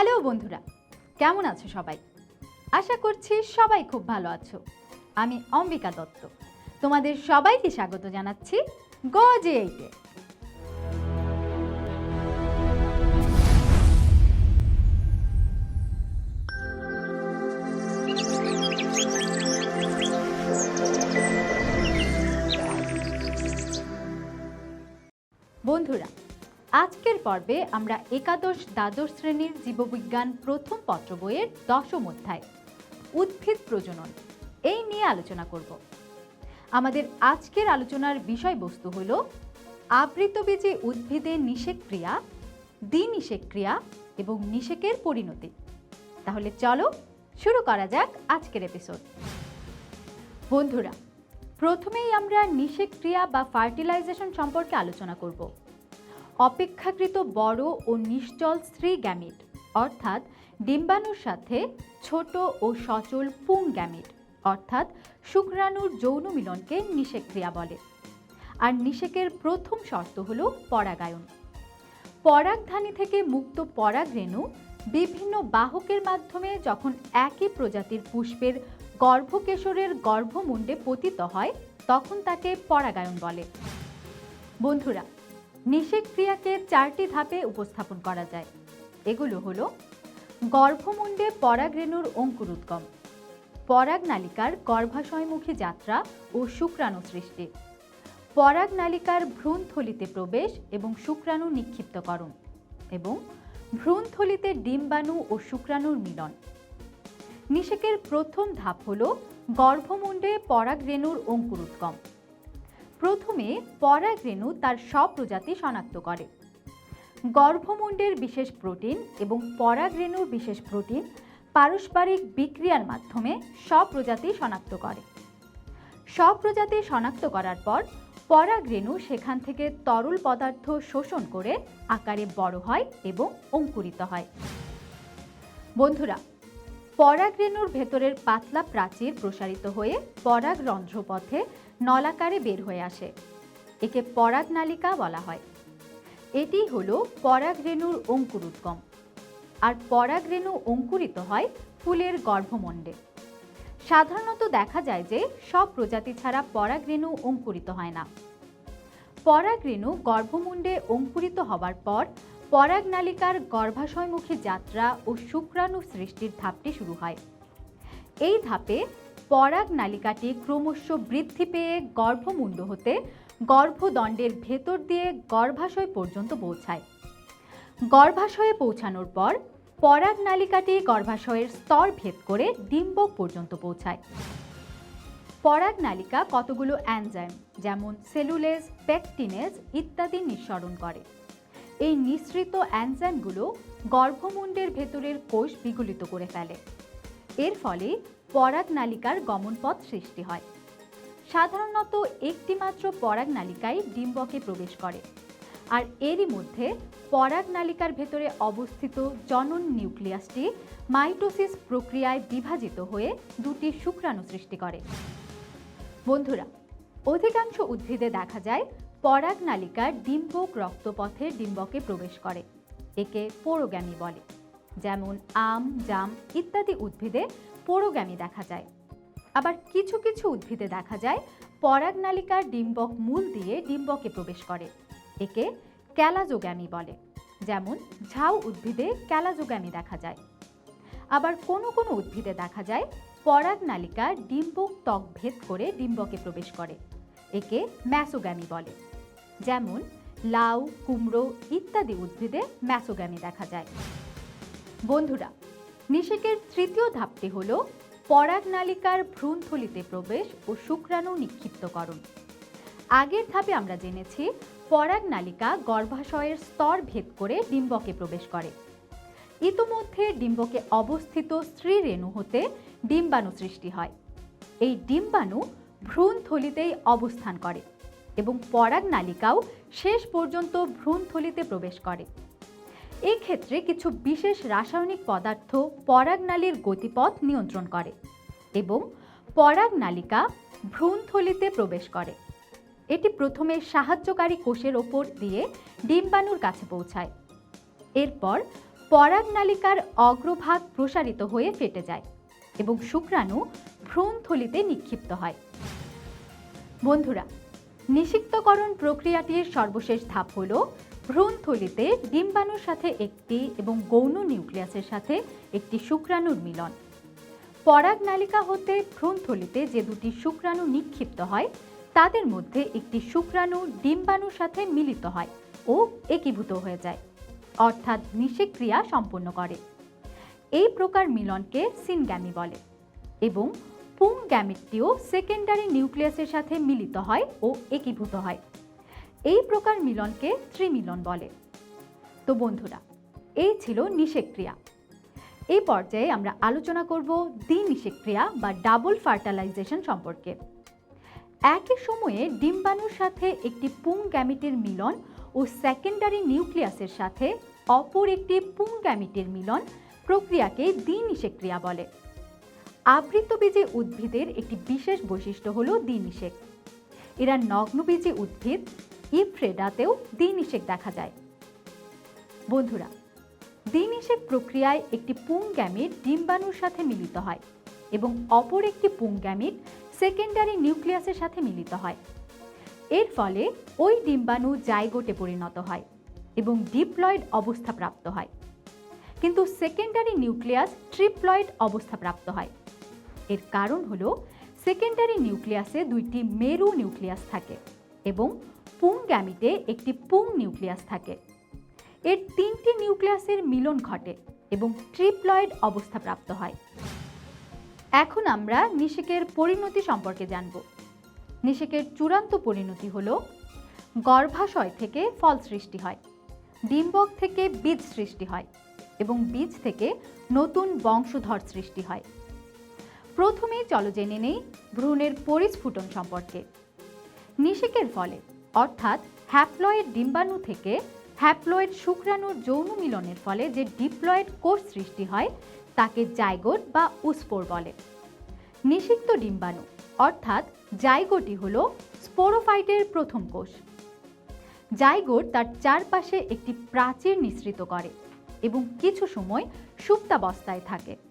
Hello বন্ধুরা, কেমন আছো সবাই? আশা করছি সবাই খুব ভালো আছো। আমি অম্বিকা দত্ত, তোমাদের সবাইকে স্বাগত জানাচ্ছি গজে এইটে। বন্ধুরা আজকের পর্বে আমরা একাদশ দ্বাদশ শ্রেণির জীববিজ্ঞান প্রথম পত্র বইয়ের দশম অধ্যায়, উদ্ভিদ প্রজনন, এই নিয়ে আলোচনা করব। আমাদের আজকের আলোচনার বিষয়বস্তু হল আবৃতবীজী উদ্ভিদের নিষেক ক্রিয়া, দ্বিনিষেক ক্রিয়া এবং নিষেকের পরিণতি। তাহলে চলো শুরু করা যাক আজকের এপিসোড বন্ধুরা, প্রথমেই আমরা নিষেক ক্রিয়া বা ফার্টিলাইজেশন সম্পর্কে আলোচনা করব। অপেক্ষাকৃত বড় ও নিশ্চল স্ত্রী গ্যামিট, অর্থাৎ ডিম্বাণুর সাথে ছোট ও সচল পুং গ্যামিট, অর্থাৎ শুক্রাণুর যৌন মিলনকে নিষেক ক্রিয়া বলে। আর নিষেকের প্রথম শর্ত হল পরাগায়ন। পরাগধানী থেকে মুক্ত পরাগরেণু বিভিন্ন বাহকের মাধ্যমে যখন একই প্রজাতির পুষ্পের গর্ভকেশরের গর্ভমুণ্ডে পতিত হয়, তখন তাকে পরাগায়ন বলে। বন্ধুরা নিষেক ক্রিয়াকে চারটি ধাপে উপস্থাপন করা যায়। এগুলো হলো, গর্ভমুণ্ডে পরাগরেণুর অঙ্কুরোদ্গম, পরাগ নালিকার গর্ভাশয়মুখী যাত্রা ও শুক্রাণু সৃষ্টি, পরাগ নালিকার ভ্রূণথলিতে প্রবেশ এবং শুক্রাণু নিক্ষিপ্তকরণ এবং ভ্রূণথলিতে ডিম্বাণু ও শুক্রাণুর মিলন। নিষেকের প্রথম ধাপ হল গর্ভমুণ্ডে পরাগরেণুর অঙ্কুরোদ্গম। প্রথমে পরাগরেণু তার সব প্রজাতি শনাক্ত করে। গর্ভমুণ্ডের বিশেষ প্রোটিন এবং পরাগরেণুর বিশেষ প্রোটিন পারস্পরিক বিক্রিয়ার মাধ্যমে সব প্রজাতি শনাক্ত করে। সব প্রজাতি শনাক্ত করার পর পরাগরেণু সেখান থেকে তরল পদার্থ শোষণ করে আকারে বড় হয় এবং অঙ্কুরিত হয়। বন্ধুরা পরাগরেণুর ভেতরের পাতলা প্রাচীর প্রসারিত হয়ে পরাগ রন্ধ্রপথে নলাকারে বের হয়ে আসে। একে পরাগ নালিকা বলা হয়। এটি হলো পরাগরেণুর অঙ্কুরোদ্গম আর পরাগরেণু অঙ্কুরিত হয় ফুলের গর্ভমণ্ডে। সাধারণত দেখা যায় যে সব প্রজাতি ছাড়া পরাগরেণু অঙ্কুরিত হয় না। পরাগরেণু গর্ভমুণ্ডে অঙ্কুরিত হবার পর পরাগ নালিকার গর্ভাশয়মুখী যাত্রা ও শুক্রাণু সৃষ্টির ধাপটি শুরু হয়। এই ধাপে পরাগ নালিকাটি ক্রমশ বৃদ্ধি পেয়ে গর্ভমুণ্ড হতে গর্ভদণ্ডের ভেতর দিয়ে গর্ভাশয় পর্যন্ত পৌঁছায়। গর্ভাশয়ে পৌঁছানোর পর পরাগ নালিকাটি গর্ভাশয়ের স্তর ভেদ করে ডিম্বক পর্যন্ত পৌঁছায়। পরাগ নালিকা কতগুলো অ্যানজাইম যেমন সেলুলেজ, পেকটিনেজ ইত্যাদি নিঃসরণ করে। এই নিঃসৃত অ্যানজাইমগুলো গর্ভমুণ্ডের ভেতরের কোষ বিগলিত করে ফেলে। এর ফলে পরাগ নালিকার গমনপথ সৃষ্টি হয়। সাধারণত একটি মাত্র পরাগ নালিকায় ডিম্বকে প্রবেশ করে। আর এরই মধ্যে পরাগ নালিকার ভেতরে অবস্থিত জনন নিউক্লিয়াসটি মাইটোসিস প্রক্রিয়ায় বিভাজিত হয়ে দুটি শুক্রাণু সৃষ্টি করে। বন্ধুরা, অধিকাংশ উদ্ভিদে দেখা যায় পরাগ নালিকা ডিম্বক রক্তপথে ডিম্বকে প্রবেশ করে, একে পোরোগ্যামি বলে। যেমন আম, জাম ইত্যাদি উদ্ভিদে পোরোগ্যামি দেখা যায়। আবার কিছু কিছু উদ্ভিদে দেখা যায় পরাগ নালিকার ডিম্বক মূল দিয়ে ডিম্বকে প্রবেশ করে, একে ক্যালাজোগ্যামি বলে। যেমন ঝাউ উদ্ভিদে ক্যালাজোগ্যামি দেখা যায়। আবার কোনো কোনো উদ্ভিদে দেখা যায় পরাগ নালিকা ডিম্বক ত্বক ভেদ করে ডিম্বকে প্রবেশ করে, একে ম্যাসোগ্যামি বলে। যেমন লাউ, কুমড়ো ইত্যাদি উদ্ভিদে ম্যাসোগ্যামি দেখা যায়। বন্ধুরা, নিষেকের তৃতীয় ধাপটি হল পরাগ নালিকার ভ্রূণথলিতে প্রবেশ ও শুক্রাণু নিক্ষিপ্তকরণ। আগের ধাপে আমরা জেনেছি পরাগ নালিকা গর্ভাশয়ের স্তর ভেদ করে ডিম্বকে প্রবেশ করে। ইতোমধ্যে ডিম্বকে অবস্থিত স্ত্রী রেণু হতে ডিম্বাণু সৃষ্টি হয়। এই ডিম্বাণু ভ্রূণথলিতেই অবস্থান করে। এবং পরাগ নালিকাও শেষ পর্যন্ত ভ্রূণথলিতে প্রবেশ করে। এক্ষেত্রে কিছু বিশেষ রাসায়নিক পদার্থ পরাগনালীর গতিপথ নিয়ন্ত্রণ করে এবং পরাগ নালিকা ভ্রূণথলিতে প্রবেশ করে। এটি প্রথমে সাহায্যকারী কোষের ওপর দিয়ে ডিম্বাণুর কাছে পৌঁছায়। এরপর পরাগনালিকার অগ্রভাগ প্রসারিত হয়ে ফেটে যায় এবং শুক্রাণু ভ্রূণথলিতে নিক্ষিপ্ত হয়। বন্ধুরা নিষিক্তকরণ প্রক্রিয়াটির সর্বশেষ ধাপ হল ভ্রূণথলিতে ডিম্বাণুর সাথে একটি এবং গৌণ নিউক্লিয়াসের সাথে একটি শুক্রাণুর মিলন। পরাগনালিকা হতে ভ্রূণথলিতে যে দুটি শুক্রাণু নিক্ষিপ্ত হয়, তাদের মধ্যে একটি শুক্রাণু ডিম্বাণুর সাথে মিলিত হয় ও একীভূত হয়ে যায়, অর্থাৎ নিষেক্রিয়া সম্পন্ন করে। এই প্রকার মিলনকে সিনগ্যামি বলে এবং পুং গ্যামিটটিও সেকেন্ডারি নিউক্লিয়াসের সাথে মিলিত হয় ও একীভূত হয়। এই প্রকার মিলনকে ত্রিমিলন বলে। তো বন্ধুরা, এই ছিল নিষেক্রিয়া এই পর্যায়ে আমরা আলোচনা করব দ্বিনিষেক্রিয়া বা ডাবল ফার্টালাইজেশন সম্পর্কে। একই সময়ে ডিম্বাণুর সাথে একটি পুং গ্যামিটের মিলন ও সেকেন্ডারি নিউক্লিয়াসের সাথে অপর একটি পুং গ্যামিটের মিলন প্রক্রিয়াকে দ্বিনিষেক্রিয়া বলে। আবৃতবীজী উদ্ভিদের একটি বিশেষ বৈশিষ্ট্য হল দ্বিনিষেক এরা নগ্নবীজী উদ্ভিদ, ইফ্রেডাতেও দ্বিনিষেক দেখা যায়। বন্ধুরা দ্বিনিষেক প্রক্রিয়ায় একটি পুং গ্যামিট ডিম্বাণুর সাথে মিলিত হয় এবং অপর একটি পুং গ্যামিট সেকেন্ডারি নিউক্লিয়াসের সাথে মিলিত হয়। এর ফলে ওই ডিম্বাণু জাইগোটে পরিণত হয় এবং ডিপ্লয়েড অবস্থা প্রাপ্ত হয়। কিন্তু সেকেন্ডারি নিউক্লিয়াস ট্রিপ্লয়েড অবস্থা প্রাপ্ত হয়। এর কারণ হল সেকেন্ডারি নিউক্লিয়াসে দুইটি মেরু নিউক্লিয়াস থাকে এবং পুং গ্যামিটে একটি পুং নিউক্লিয়াস থাকে। এর তিনটি নিউক্লিয়াসের মিলন ঘটে এবং ট্রিপ্লয়েড অবস্থা প্রাপ্ত হয়। এখন আমরা নিষেকের পরিণতি সম্পর্কে জানব। নিষেকের চূড়ান্ত পরিণতি হল গর্ভাশয় থেকে ফল সৃষ্টি হয়, ডিম্বক থেকে বীজ সৃষ্টি হয় এবং বীজ থেকে নতুন বংশধর সৃষ্টি হয়। প্রথমেই চলো জেনে নেই ভ্রূণের পরিস্ফুটন সম্পর্কে। নিষেকের ফলে, অর্থাৎ হ্যাপ্লয়েড ডিম্বাণু থেকে হ্যাপ্লয়েড শুক্রাণুর যৌন মিলনের ফলে যে ডিপ্লয়েড কোষ সৃষ্টি হয়, তাকে জাইগোট বা উস্পোর বলে। নিষিক্ত ডিম্বাণু, অর্থাৎ জাইগোটি হল স্পোরোফাইটের প্রথম কোষ। জাইগোট তার চারপাশে একটি প্রাচীর নিঃসৃত করে এবং কিছু সময় সুপ্তাবস্থায় থাকে।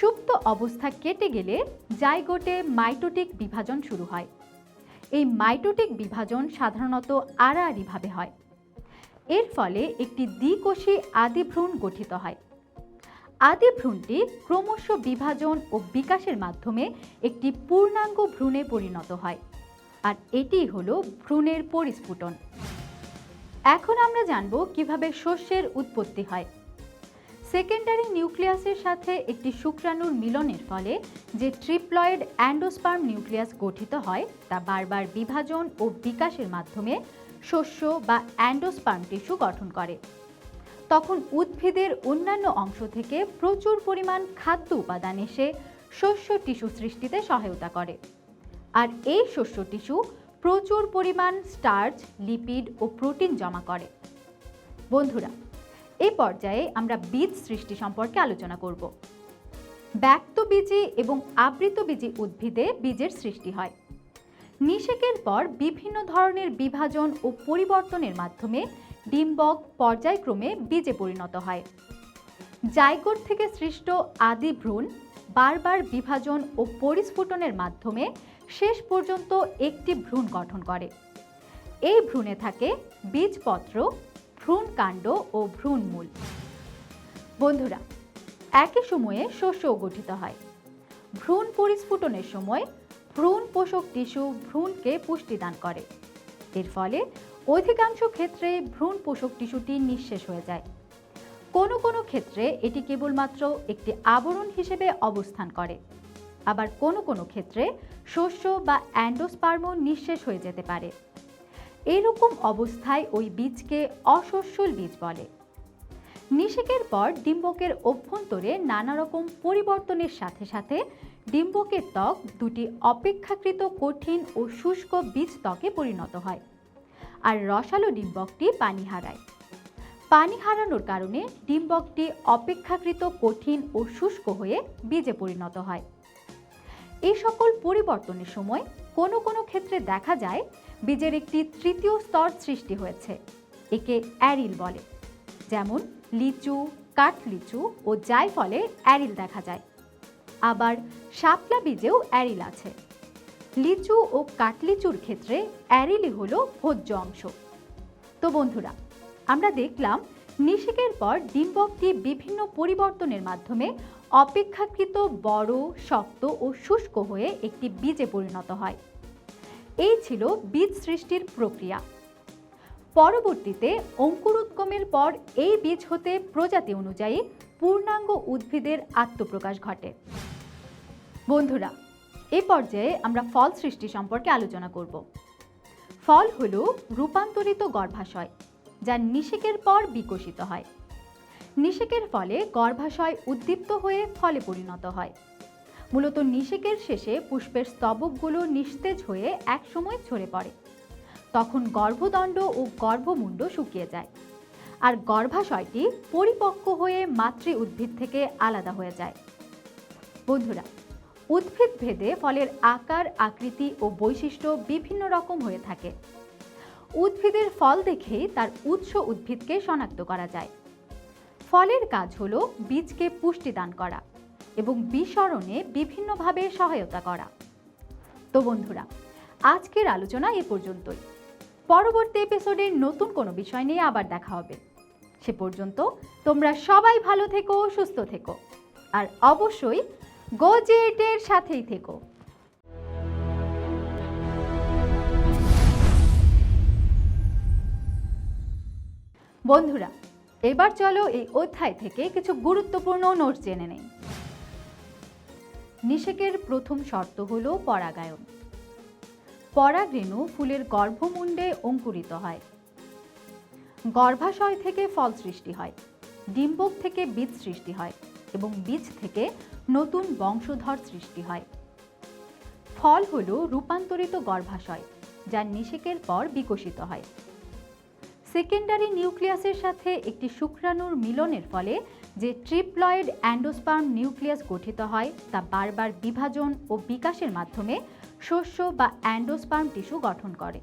সুপ্ত অবস্থা কেটে গেলে জাইগোটে মাইটোটিক বিভাজন শুরু হয়। এই মাইটোটিক বিভাজন সাধারণত আড়াআড়িভাবে হয়। এর ফলে একটি দ্বিকোষী আদিভ্রূণ গঠিত হয়। আদিভ্রূণটি ক্রমশ বিভাজন ও বিকাশের মাধ্যমে একটি পূর্ণাঙ্গ ভ্রূণে পরিণত হয়, আর এটি হলো ভ্রূণের পরিস্ফুটন। এখন আমরা জানব কীভাবে শস্যের উৎপত্তি হয়। সেকেন্ডারি নিউক্লিয়াসের সাথে একটি শুক্রাণুর মিলনের ফলে যে ট্রিপ্লয়েড অ্যান্ডোস্পার্ম নিউক্লিয়াস গঠিত হয়, তা বারবার বিভাজন ও বিকাশের মাধ্যমে শস্য বা অ্যান্ডোস্পার্ম টিস্যু গঠন করে। তখন উদ্ভিদের অন্যান্য অংশ থেকে প্রচুর পরিমাণ খাদ্য উপাদান এসে শস্য টিস্যু সৃষ্টিতে সহায়তা করে। আর এই শস্য টিস্যু প্রচুর পরিমাণ স্টার্চ, লিপিড ও প্রোটিন জমা করে। বন্ধুরা এই পর্যায়ে আমরা বীজ সৃষ্টি সম্পর্কে আলোচনা করব। ব্যক্তবীজী এবং আবৃতবীজী উদ্ভিদে বীজের সৃষ্টি হয়। নিষেকের পর বিভিন্ন ধরনের বিভাজন ও পরিবর্তনের মাধ্যমে ডিম্বক পর্যায়ক্রমে বীজে পরিণত হয়। জাইগোট থেকে সৃষ্ট আদি ভ্রূণ বারবার বিভাজন ও পরিস্ফুটনের মাধ্যমে শেষ পর্যন্ত একটি ভ্রূণ গঠন করে। এই ভ্রূণে থাকে বীজপত্র ভ্রূণকাণ্ড ও ভ্রূণমূল বন্ধুরা, একই সময়ে শস্যও গঠিত হয়। ভ্রূণ পরিস্ফুটনের সময় ভ্রূণ পোষক টিস্যু ভ্রূণকে পুষ্টিদান করে। এর ফলে অধিকাংশ ক্ষেত্রে ভ্রূণ পোষক টিস্যুটি নিঃশেষ হয়ে যায়। কোনো কোনো ক্ষেত্রে এটি কেবলমাত্র একটি আবরণ হিসেবে অবস্থান করে। আবার কোনো কোনো ক্ষেত্রে শস্য বা অ্যান্ডোস্পার্মও নিঃশেষ হয়ে যেতে পারে। এরকম অবস্থায় ওই বীজকে অশস্যল বীজ বলে। নিষেকের পর ডিম্বকের অভ্যন্তরে নানা রকম পরিবর্তনের সাথে সাথে ডিম্বকের ত্বক দুটি অপেক্ষাকৃত কঠিন ও শুষ্ক বীজ ত্বকে পরিণত হয় আর রসালো ডিম্বকটি পানি হারায়। পানি হারানোর কারণে ডিম্বকটি অপেক্ষাকৃত কঠিন ও শুষ্ক হয়ে বীজে পরিণত হয়। এই সকল পরিবর্তনের সময় কোনো কোনো ক্ষেত্রে দেখা যায় বীজের একটি তৃতীয় স্তর সৃষ্টি হয়েছে, একে অ্যারিল বলে। যেমন লিচু, কাঠলিচু ও জায়ফলে অ্যারিল দেখা যায়। আবার শাপলা বীজেও অ্যারিল আছে। লিচু ও কাটলিচুর ক্ষেত্রে অ্যারিলই হলো ভোজ্য অংশ। তো বন্ধুরা, আমরা দেখলাম নিষেকের পর ডিম্বকটি বিভিন্ন পরিবর্তনের মাধ্যমে অপেক্ষাকৃত বড়, শক্ত ও শুষ্ক হয়ে একটি বীজে পরিণত হয়। এই ছিল বীজ সৃষ্টির প্রক্রিয়া। পরবর্তীতে অঙ্কুরোদ্গমের পর এই বীজ হতে প্রজাতি অনুযায়ী পূর্ণাঙ্গ উদ্ভিদের আত্মপ্রকাশ ঘটে। বন্ধুরা, এ পর্যায়ে আমরা ফল সৃষ্টি সম্পর্কে আলোচনা করব। ফল হল রূপান্তরিত গর্ভাশয়, যা নিষেকের পর বিকশিত হয়। নিষেকের ফলে গর্ভাশয় উদ্দীপ্ত হয়ে ফলে পরিণত হয়। মূলত নিষেকের শেষে পুষ্পের স্তবকগুলো নিস্তেজ হয়ে একসময় ঝরে পড়ে। তখন গর্ভদণ্ড ও গর্ভমুণ্ড শুকিয়ে যায়। আর গর্ভাশয়টি পরিপক্ক হয়ে মাতৃ উদ্ভিদ থেকে আলাদা হয়ে যায়। বন্ধুরা, উদ্ভিদ ভেদে ফলের আকার, আকৃতি ও বৈশিষ্ট্য বিভিন্ন রকম হয়ে থাকে। উদ্ভিদের ফল দেখেই তার উৎস উদ্ভিদকে শনাক্ত করা যায়। ফলের কাজ হলো বীজকে পুষ্টি দান করা। এবং বিসরণে বিভিন্নভাবে সহায়তা করা। তো বন্ধুরা, আজকের আলোচনা এ পর্যন্তই। পরবর্তী এপিসোডে নতুন কোনো বিষয় নিয়ে আবার দেখা হবে। সে পর্যন্ত তোমরা সবাই ভালো থেকো, সুস্থ থেকো। আর অবশ্যই গোজেটের সাথেই থেকো। বন্ধুরা, এবার চলো এই অধ্যায় থেকে কিছু গুরুত্বপূর্ণ নোট জেনে নেই। নিষেকের প্রথম শর্ত হল পরাগায়ন। পরাগরেণু ফুলের গর্ভমুণ্ডে অঙ্কুরিত হয়। গর্ভাশয় থেকে ফল সৃষ্টি হয় ডিম্বক থেকে বীজ সৃষ্টি হয় এবং বীজ থেকে নতুন বংশধর সৃষ্টি হয়। ফল হল রূপান্তরিত গর্ভাশয়, যা নিষেকের পর বিকশিত হয়। সেকেন্ডারি নিউক্লিয়াসের সাথে একটি শুক্রাণুর মিলনের ফলে যে ট্রিপ্লয়েড অ্যান্ডোস্পার্ম নিউক্লিয়াস গঠিত হয়, তা বারবার বিভাজন ও বিকাশের মাধ্যমে শস্য বা অ্যান্ডোস্পার্ম টিস্যু গঠন করে।